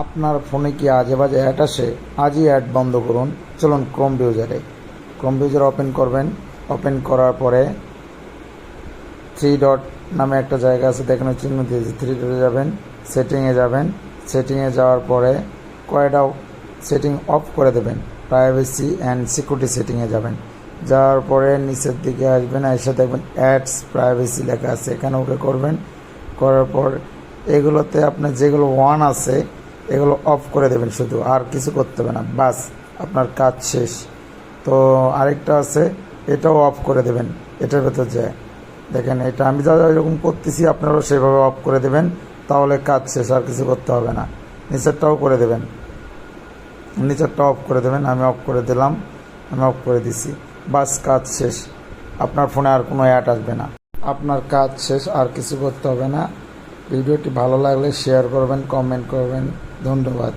আপনার ফোনে কি আজে বাজে অ্যাড আসে আজই অ্যাড বন্ধ করুন। চলুন ক্রোম ব্রাউজারে ক্রোম ব্রাউজার ওপেন করবেন। ওপেন করার পরে থ্রি ডট নামে একটা জায়গা আছে দেখেন চিহ্ন দিয়েছে থ্রি ডটে যাবেন। সেটিংয়ে যাবেন। সেটিংয়ে যাওয়ার পরে কয়টা সেটিং অফ করে দেবেন। প্রাইভেসি অ্যান্ড সিকিউরিটি সেটিংয়ে যাবেন। যাওয়ার পরে নিচের দিকে আসবেন, এসে দেখবেন অ্যাডস প্রাইভেসি লেখা আছে। এখানে ওকে করবেন। করার পর এগুলোতে আপনার যেগুলো ওয়ান আছে এগুলো অফ করে দেবেন শুধু, আর কিছু করতে হবে না। বাস, আপনার কাজ শেষ। তো আরেকটা আছে, এটাও অফ করে দেবেন। এটার ভেতর যায় দেখেন, এটা আমি যা এরকম করতেছি, আপনারাও সেভাবে অফ করে দেবেন। তাহলে কাজ শেষ, আর কিছু করতে হবে না। নিচেরটাও করে দেবেন। নিচেরটা অফ করে দেবেন, আমি অফ করে দিলাম, আমি অফ করে দিছি। বাস, কাজ শেষ। আপনার ফোনে আর কোনো অ্যাড আসবে না। আপনার কাজ শেষ, আর কিছু করতে হবে না। ভিডিওটি ভালো লাগলে শেয়ার করবেন কমেন্ট করবেন। ধন্যবাদ।